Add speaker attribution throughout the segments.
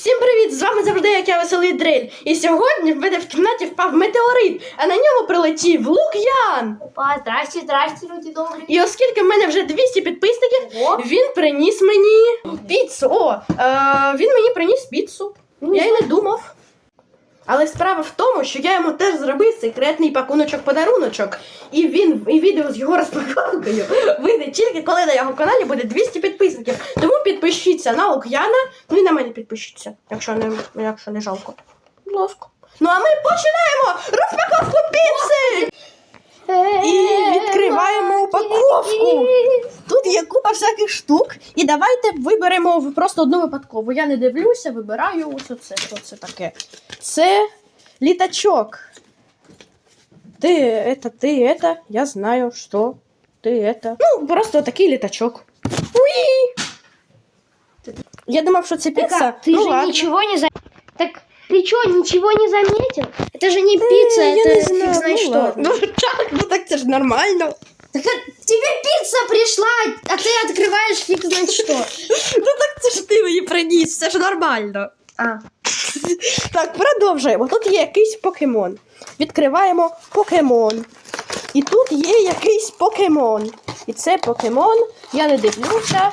Speaker 1: Всім привіт! З вами завжди як я веселий дрель. І сьогодні в мене в кімнаті впав метеорит, а на ньому прилетів Лук'ян.
Speaker 2: Опа, здрасті, здрасті, люди добрі.
Speaker 1: І оскільки в мене вже 200 підписників,
Speaker 2: О.
Speaker 1: він приніс мені піцу. О, е, він мені приніс піцу. Я й не думав. Але справа в тому, що я йому теж зробив секретний пакуночок-подаруночок. І він і відео з його розпаковкою вийде тільки коли на його каналі буде 200 підписників. Тому підпишіться на Лук'яна, ну і на мене підпишіться, якщо не, якщо не жалко. Будь ласка. Ну а ми починаємо розпаковку піци! І відкриваємо упаковку. Тут є купа всяких штук. І давайте виберемо в- просто одну випадкову. Я не дивлюся, вибираю ось оце. Що це таке? Це літачок. Ти это, ти это, я знаю, що ти это. Ну, просто такий літачок. Уї! Я думав, що це піца.
Speaker 2: Так, ты
Speaker 1: ну,
Speaker 2: же
Speaker 1: ладно.
Speaker 2: ничего не заметил. Так ты что, ничего не заметил? Это же не пицца,
Speaker 1: Е, я
Speaker 2: это
Speaker 1: не знаю,
Speaker 2: фиг знает
Speaker 1: ну,
Speaker 2: что.
Speaker 1: ладно. Ну так, ну так це ж нормально.
Speaker 2: Так а тебе пицца пришла, а ты открываешь фиг знает что.
Speaker 1: Ну так це ж ти мені приніс, це ж нормально.
Speaker 2: А,
Speaker 1: Так, продовжуємо. Тут є якийсь покемон. Відкриваємо покемон. І тут є якийсь покемон. І це покемон. Я не дивлюся.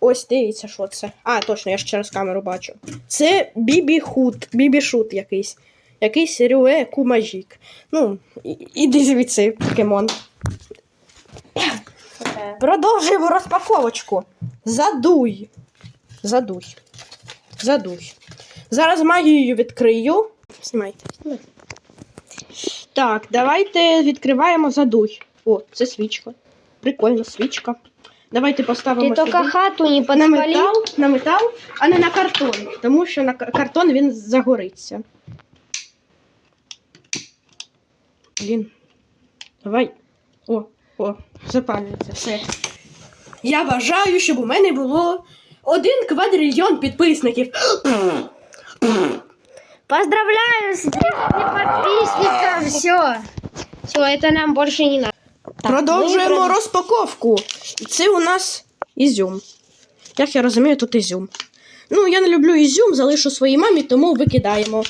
Speaker 1: Ось дивіться, що це. А, точно, я ж через камеру бачу. Це Бібі Хут, Бібі Шут якийсь. Якийсь Рюе Кумажік. Ну, іди звідси, покемон. Продовжуємо розпаковочку. Задуй. Задуй. Задуй. Зараз магією відкрию. Знімайте. Так, давайте відкриваємо задуй. О, це свічка. Прикольна свічка. Давайте поставимо
Speaker 2: ты только
Speaker 1: сюди.
Speaker 2: хату не
Speaker 1: на метал, на метал, а не на картон. Тому що на картон він загориться. Блін. Давай. О, о, запалюється. Все. Я бажаю, щоб у мене було один квадрильйон підписників.
Speaker 2: Поздравляю с 300 подписников, все. Все, это нам больше не надо. Так,
Speaker 1: Продовжуємо
Speaker 2: вибрали.
Speaker 1: розпаковку. І Це у нас ізюм. Як я розумію, тут ізюм. Ну, я не люблю ізюм, залишу своїй мамі, тому викидаємо.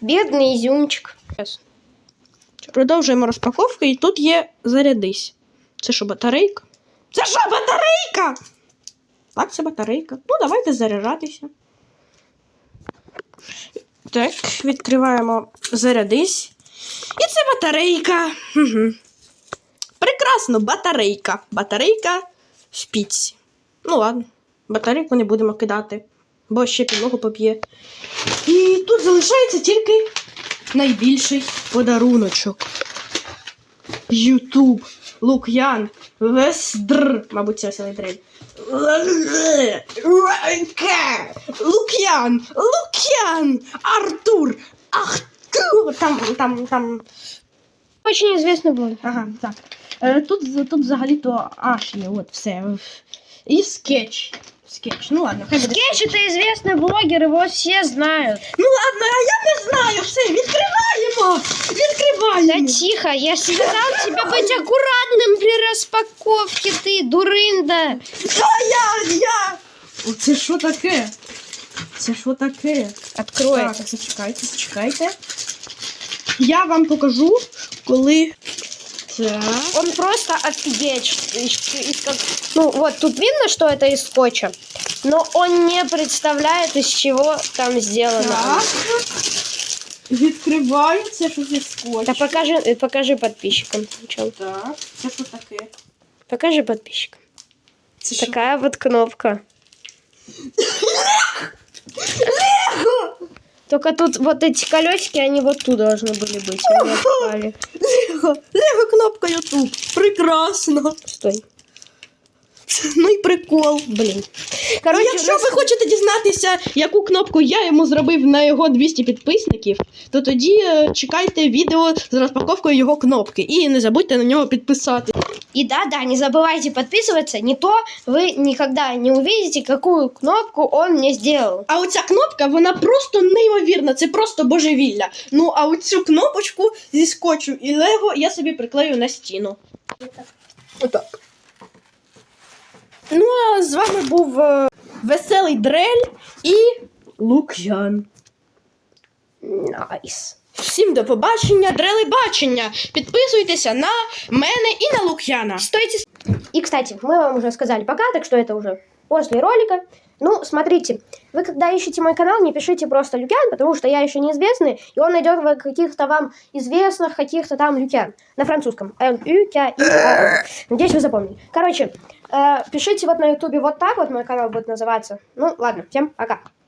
Speaker 2: Бедный изюмчик.
Speaker 1: Yes. Продовжуємо розпаковку, і тут є зарядись. Це що, батарейка? Це що, батарейка? Так, це батарейка. Ну, давайте заряджатися. Так, відкриваємо зарядись. І це батарейка. Угу. Прекрасно, батарейка. Батарейка в піці. Ну ладно, батарейку не будемо кидати, бо ще підлогу поб'є. І тут залишається тільки найбільший подаруночок. Ютуб, Лук'ян, Весдр, мабуть, це веселий. Лук'ян, Лук'ян, Артур, Ахтур. Там, там, там.
Speaker 2: Очень известный блогер.
Speaker 1: Ага, так. Е, Тут, тут взагалі-то аж є, от все. І скетч. Скетч. Ну ладно, хай буде.
Speaker 2: Скетч это известный блогер, его все знают.
Speaker 1: Ну ладно, а я не знаю. Все, відкриваємо. Відкриваємо.
Speaker 2: Да тихо, я же сказал тебе быть аккуратным при распаковке, ты дурында.
Speaker 1: А я, я. О, Це що таке? Це що таке?
Speaker 2: Открой
Speaker 1: Так, зачекайте, зачекайте. Я вам покажу, коли. Так.
Speaker 2: Он просто офигеть. Ну вот, тут видно, что это из скотча. Но он не представляет, из чего там сделано.
Speaker 1: Так. Відкриваю, це що скотч.
Speaker 2: Да покажи, э, покажи подписчикам. сначала.
Speaker 1: Так, це що таке?
Speaker 2: Покажи подписчикам.
Speaker 1: Це що?
Speaker 2: Такая вот кнопка. Только тут вот эти колесики, они вот тут должны были быть. Они отпали.
Speaker 1: Лего, Лего кнопка YouTube. Прекрасно.
Speaker 2: Стой.
Speaker 1: Ну і прикол.
Speaker 2: Блин.
Speaker 1: Короче,
Speaker 2: Короче,
Speaker 1: Ну, якщо
Speaker 2: у нас-
Speaker 1: ви хочете дізнатися, яку кнопку я йому зробив на його 200 підписників, то тоді е, чекайте відео з розпаковкою його кнопки. І не забудьте на нього підписати.
Speaker 2: И да-да, не забывайте подписываться, не то вы никогда не увидите, какую кнопку он мне сделал.
Speaker 1: А оця кнопка, вона просто неймовірна, це просто божевілля. Ну, а оцю кнопочку зі скотчу і лего я собі приклею на стіну. Отак. Ну, а з вами був е, веселий дрель і Лук'ян.
Speaker 2: Найс.
Speaker 1: Всім до побачення, дрели бачення. Підписуйтеся на мене і на Лук'яна.
Speaker 2: Стойте. И, кстати, мы вам уже сказали пока, так что это уже после ролика. Ну, смотрите, вы когда ищете мой канал, не пишите просто Люкян, потому что я еще неизвестный, и он найдет в каких-то вам известных, каких-то там Люкян. На французском. Н, Ю, Кя, И, А. Надеюсь, вы запомнили. Короче, э, пишите вот на ютубе вот так вот, мой канал будет называться. Ну, ладно, всем пока.